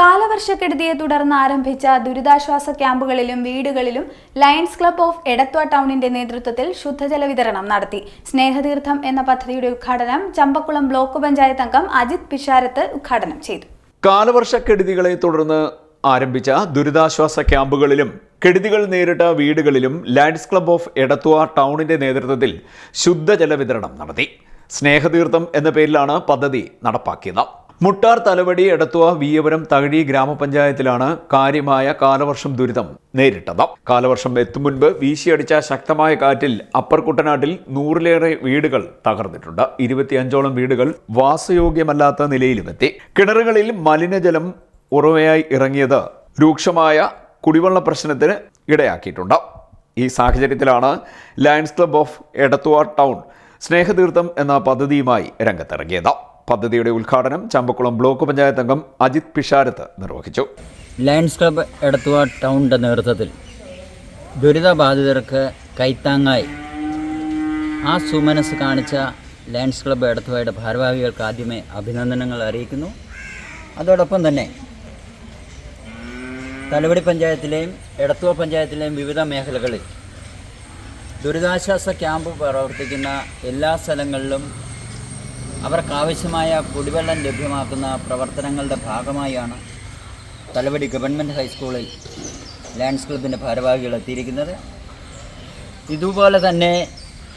കാലവർഷക്കെടുതിയെ തുടർന്ന് ആരംഭിച്ച ദുരിതാശ്വാസ ക്യാമ്പുകളിലും വീടുകളിലും ലയൺസ് ക്ലബ് ഓഫ് എടത്വ ടൗണിന്റെ നേതൃത്വത്തിൽ ശുദ്ധജല വിതരണം നടത്തി. സ്നേഹതീർത്ഥം എന്ന പദ്ധതിയുടെ ഉദ്ഘാടനം ചമ്പക്കുളം ബ്ലോക്ക് പഞ്ചായത്ത് അംഗം അജിത് പിഷാരത്ത് ഉദ്ഘാടനം ചെയ്തു. കാലവർഷക്കെടുതികളെ തുടർന്ന് ആരംഭിച്ച ദുരിതാശ്വാസ ക്യാമ്പുകളിലും കെടുതികൾ നേരിട്ട വീടുകളിലും ലാൻഡ്സ് ക്ലബ് ഓഫ് എടത്വ ടൗണിന്റെ നേതൃത്വത്തിൽ ശുദ്ധജല വിതരണം നടത്തി. സ്നേഹതീർത്ഥം എന്ന പേരിലാണ് പദ്ധതി നടപ്പാക്കിയത്. മുട്ടാർ തലവടി എടത്തുവ വീയപുരം തകഴി ഗ്രാമപഞ്ചായത്തിലാണ് കാര്യമായ കാലവർഷം ദുരിതം നേരിട്ടത്. കാലവർഷം എത്തും മുൻപ് വീശിയടിച്ച ശക്തമായ കാറ്റിൽ അപ്പർ കുട്ടനാട്ടിൽ നൂറിലേറെ വീടുകൾ തകർന്നിട്ടുണ്ട്. ഇരുപത്തിയഞ്ചോളം വീടുകൾ വാസയോഗ്യമല്ലാത്ത നിലയിലുമെത്തി. കിണറുകളിൽ മലിനജലം ഉറവയായി ഇറങ്ങിയത് രൂക്ഷമായ കുടിവെള്ള പ്രശ്നത്തിന് ഇടയാക്കിയിട്ടുണ്ട്. ഈ സാഹചര്യത്തിലാണ് lions club of Edathua town Snehatheertham എന്ന പദ്ധതിയുമായി രംഗത്തിറങ്ങിയത്. പദ്ധതിയുടെ ഉദ്ഘാടനം ചമ്പക്കുളം ബ്ലോക്ക് പഞ്ചായത്ത് അംഗം അജിത് പിഷാരത്ത് നിർവഹിച്ചു. ലയൺസ് ക്ലബ്ബ് എടത്തുവ ടൗണിന്റെ നേതൃത്വത്തിൽ ദുരിതബാധിതർക്ക് കൈത്താങ്ങായി. ആ സുമനസ് കാണിച്ച ലയൺസ് ക്ലബ്ബ് എടത്തുവയുടെ ഭാരവാഹികൾക്ക് ആദ്യമേ അഭിനന്ദനങ്ങൾ അറിയിക്കുന്നു. അതോടൊപ്പം തന്നെ തലവടി പഞ്ചായത്തിലെയും എടത്തുവ പഞ്ചായത്തിലെയും വിവിധ മേഖലകളിൽ ദുരിതാശ്വാസ ക്യാമ്പ് പ്രവർത്തിക്കുന്ന എല്ലാ സ്ഥലങ്ങളിലും അവർക്കാവശ്യമായ കുടിവെള്ളം ലഭ്യമാക്കുന്ന പ്രവർത്തനങ്ങളുടെ ഭാഗമായാണ് തലവടി ഗവൺമെന്റ് ഹൈസ്കൂളിൽ ലാൻഡ്സ് ക്ലബിന്റെ ഭാരവാഹികൾ എത്തിയിരിക്കുന്നത്. ഇതുപോലെ തന്നെ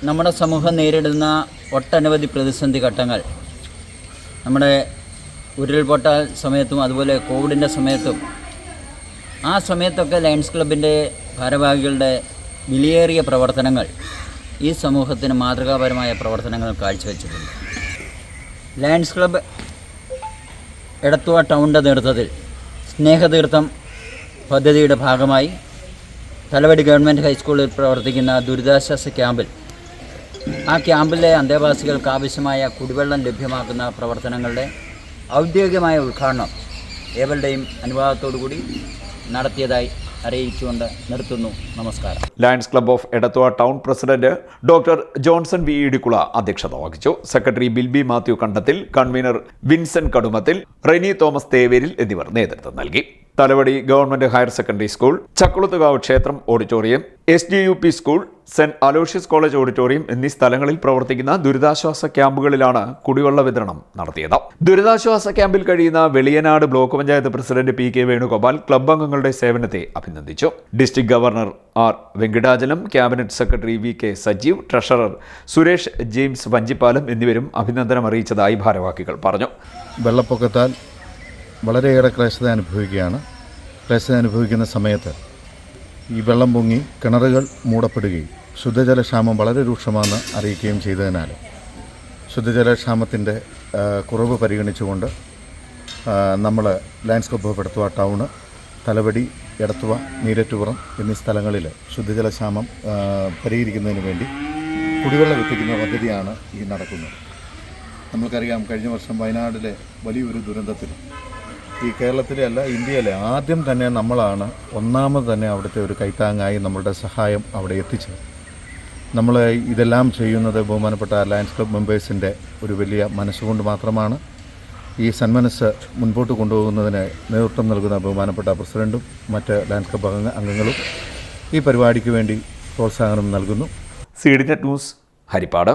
നമ്മുടെ സമൂഹം നേരിടുന്ന ഒട്ടനവധി പ്രതിസന്ധി ഘട്ടങ്ങൾ. നമ്മുടെ ഉരുൾപൊട്ടൽ സമയത്തും അതുപോലെ കോവിഡിന്റെ സമയത്തും ആ സമയത്തൊക്കെ ലയൺസ് ക്ലബിന്റെ ഭാരവാഹികളുടെ വിലയേറിയ പ്രവർത്തനങ്ങൾ ഈ സമൂഹത്തിന് മാതൃകാപരമായ പ്രവർത്തനങ്ങൾ കാഴ്ചവെച്ചിട്ടുണ്ട്. ലയൺസ് ക്ലബ്ബ് എടത്തുവ ടൗണിന്റെ നേതൃത്വത്തിൽ സ്നേഹതീർത്ഥം പദ്ധതിയുടെ ഭാഗമായി തലവടി ഗവൺമെന്റ് ഹൈസ്കൂളിൽ പ്രവർത്തിക്കുന്ന ദുരിതാശ്വാസ ക്യാമ്പിൽ. ആ ക്യാമ്പിലെ അന്തേവാസികൾക്ക് ആവശ്യമായ കുടിവെള്ളം ലഭ്യമാക്കുന്ന പ്രവർത്തനങ്ങളുടെ ഔദ്യോഗികമായ ഉദ്ഘാടനം ഏവരുടെയും അനുവാദത്തോടു കൂടി നടത്തിയതായി അറിയിച്ചുകൊണ്ട് നിർത്തുന്നു. നമസ്കാരം. Lions club of Edathua town president doctor Johnson V Idikkula അധ്യക്ഷത വഹിച്ചു. Secretary Bilby Mathew Kandathil convener Vincent Kadumathil Reni Thomas Theveril എന്നിവർ നേതൃത്വം നൽകി. Thalavady government higher secondary school Chakkulathukavu ക്ഷേത്രം auditorium S D U P school saint Aloysius college auditorium എന്നീ സ്ഥലങ്ങളിൽ പ്രവർത്തിക്കുന്ന ദുരിതാശ്വാസ ക്യാമ്പുകളിലാണ് കുടിവെള്ള വിതരണം നടത്തിയത്. ദുരിതാശ്വാസ ക്യാമ്പിൽ കഴിയുന്ന Veliyanad block panchayat president P K Venugopal club അംഗങ്ങളുടെ സേവനത്തെ അഭിനന്ദിച്ചു. District governor R Venkitachalam cabinet secretary V K Sajeev treasurer Suresh James Vanchipalam എന്നിവരും അഭിനന്ദനം അറിയിച്ചതായി ഭാരവാഹികൾ പറഞ്ഞു. വെള്ളപ്പൊക്കത്താൽ വളരെയേറെ ക്ലേശത അനുഭവിക്കുകയാണ്. ക്ലേശത അനുഭവിക്കുന്ന സമയത്ത് ഈ വെള്ളം പൊങ്ങി കിണറുകൾ മൂടപ്പെടുകയും ശുദ്ധജലക്ഷാമം വളരെ രൂക്ഷമാണെന്ന് അറിയിക്കുകയും ചെയ്തതിനാൽ ശുദ്ധജലക്ഷാമത്തിന്റെ കുറവ് പരിഗണിച്ചുകൊണ്ട് നമ്മൾ ലാൻഡ്സ്കേപ്പ് പെടുത്തുക ടൗണ് തലവടി എടത്തുവ നീരറ്റുപുറം എന്നീ സ്ഥലങ്ങളിൽ ശുദ്ധജലക്ഷാമം പരിഹരിക്കുന്നതിന് വേണ്ടി കുടിവെള്ളം എത്തിക്കുന്ന പദ്ധതിയാണ് ഈ നടക്കുന്നത് നമ്മൾക്കറിയാം കഴിഞ്ഞ വർഷം വയനാടിലെ വലിയൊരു ദുരന്തത്തിൽ ഈ കേരളത്തിലെ അല്ല ഇന്ത്യയിലെ ആദ്യം തന്നെ നമ്മളാണ് ഒന്നാമത് തന്നെ അവിടുത്തെ ഒരു കൈത്താങ്ങായി നമ്മളുടെ സഹായം അവിടെ എത്തിച്ചത്. നമ്മൾ ഇതെല്ലാം ചെയ്യുന്നത് ബഹുമാനപ്പെട്ട ലയൻസ് ക്ലബ് മെമ്പേഴ്സിന്റെ ഒരു വലിയ മനസ്സുകൊണ്ട് മാത്രമാണ്. ഈ സന്മനസ് മുൻപോട്ട് കൊണ്ടുപോകുന്നതിന് നേതൃത്വം നൽകുന്ന ബഹുമാനപ്പെട്ട പ്രസിഡന്റും മറ്റ് ലയൻസ് ക്ലബ് അംഗ അംഗങ്ങളും ഈ പരിപാടിക്ക് വേണ്ടി പ്രോത്സാഹനം നൽകുന്നു. C D news Haripad.